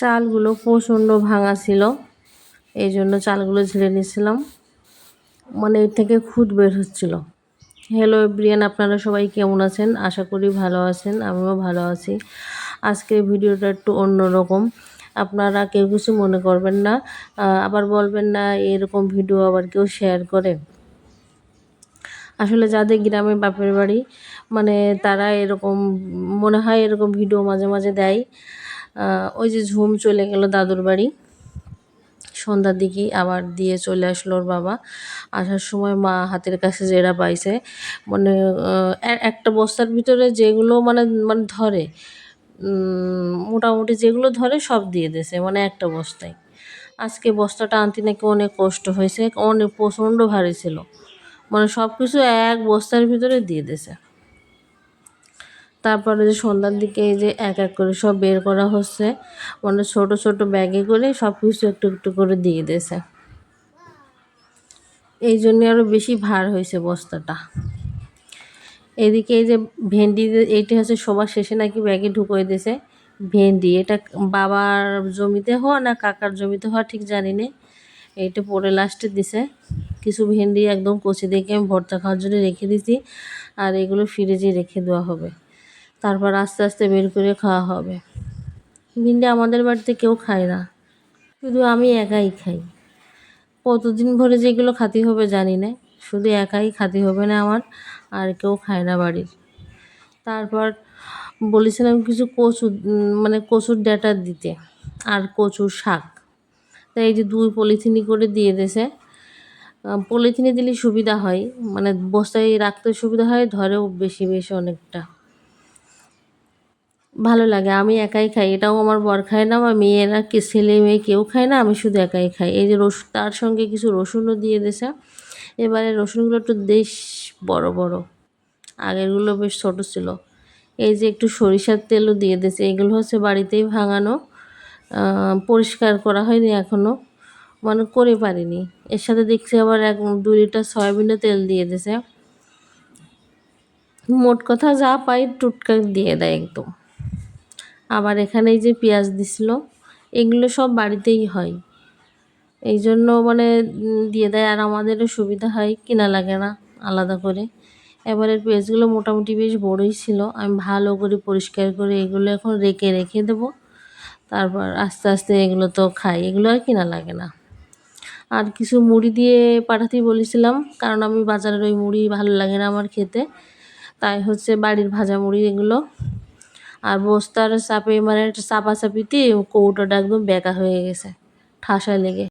চালগুলো প্রচণ্ড ভাঙা ছিল। এই জন্য চালগুলো ঝেড়ে নিয়েছিলাম। মানে এর থেকে খুদ বের হচ্ছিল। হ্যালো ব্রিয়ান আপনারা সবাই কেমন আছেন? আশা করি ভালো আছেন, আমিও ভালো আছি। আজকের ভিডিওটা একটু অন্যরকম। আপনারা কেউ কিছু মনে করবেন না আবার বলবেন না, এরকম ভিডিও আবার কেউ শেয়ার করে। আসলে যাদের গ্রামে বাপের বাড়ি মানে তারা এরকম, মনে হয় এরকম ভিডিও মাঝে মাঝে দেয়। ওই যে ঝুম চলে গেল দাদুর বাড়ি। সন্ধ্যার দিকেই আবার দিয়ে চলে আসলো ওর বাবা। আসার সময় মা হাতের কাছে যেটা পাইছে। মানে একটা বস্তার ভিতরে যেগুলো মানে মানে ধরে মোটামুটি যেগুলো ধরে সব দিয়ে দিয়েছে মানে একটা বস্তায়। আজকে বস্তাটা আনতে নাকি অনেক কষ্ট হয়েছে, অনেক প্রচণ্ড ভারী ছিল। মানে সব কিছু এক বস্তার ভিতরে দিয়ে দিয়েছে। তারপরে যে সন্ধ্যার দিকে এই যে এক এক করে সব বের করা হচ্ছে মানে ছোট ছোট ব্যাগে করে সব কিছু একটু একটু করে দিয়ে দিয়েছে। এই জন্যে আরও বেশি ভার হয়েছে বস্তাটা। এদিকে এই যে ভেন্ডি এইটা হচ্ছে সবার শেষে নাকি ব্যাগে ঢুকিয়ে দিয়েছে ভেন্ডি। এটা বাবার জমিতে হওয়া না কাকার জমিতে হওয়া ঠিক জানি না। এইটা পরে লাস্টে দিছে। কিছু ভেন্ডি একদম কচি দেখে আমি ভর্তা খাওয়ার জন্য রেখে দিছি আর এগুলো ফ্রিজে রেখে দেওয়া হবে। তারপর আস্তে আস্তে বের করে খাওয়া হবে। ভিন্ডি আমাদের বাড়িতে কেউ খায় না। শুধু আমি একাই খাই। কতদিন ভরে যেগুলো খাতি হবে জানি না। শুধু একাই খাতি হবে না আমার, আর কেউ খায় না বাড়ির। তারপর বলেছিলাম কিছু কচু মানে কচুর ডাটা দিতে, আর কচুর শাক। তাই এই যে দুই পলিথিনি করে দিয়ে দিয়েছে। পলিথিনে দিলে সুবিধা হয়। মানে বস্তায় রাখতে সুবিধা হয়, ধরেও বেশি বেশি অনেকটা। ভালো লাগে। আমি একাই খাই। এটাও আমার বর খায় না, আমার মেয়েরা কে ছেলে মেয়ে কেউ খায় না, আমি শুধু একাই খাই। এই যে রসুন, তার সঙ্গে কিছু রসুনও দিয়ে দিয়েছে এবারে রসুনগুলো একটু বেশ বড় বড়। আগেরগুলো বেশ ছোট ছিল। এই যে একটু সরিষার তেলও দিয়ে দিয়েছে এগুলো হচ্ছে বাড়িতেই ভাঙানো। পরিষ্কার করা হয়নি এখনও মানে করে পারিনি। এর সাথে দেখছি আবার এক দু লিটার সয়াবিনের তেল দিয়ে দিয়েছে মোট কথা যা পাই টুটকা দিয়ে দেয় একদম। আবার এখানে যে পেঁয়াজ দিছিল, এগুলো সব বাড়িতেই হয়। এই জন্য মানে দিয়ে দেয় আর আমাদেরও সুবিধা হয়, কিনা লাগে না আলাদা করে। এবারের পেঁয়াজগুলো মোটামুটি বেশ বড়ই ছিল, আমি ভালো করে পরিষ্কার করে এগুলো এখন রেখে রেখে দেব। তারপর আস্তে আস্তে এগুলো তো খাই, এগুলো আর কিনা লাগে না। আর কিছু মুড়ি দিয়ে পাঠাতেই বলেছিলাম, কারণ আমি বাজারের ওই মুড়ি ভালো লাগে না আমার খেতে। তাই হচ্ছে বাড়ির ভাজা মুড়ি এগুলো আর বস্তার চাপে মানে চাপা চাপিতে কৌটোটা একদম বেঁকা হয়ে গেছে ঠাসা লেগে।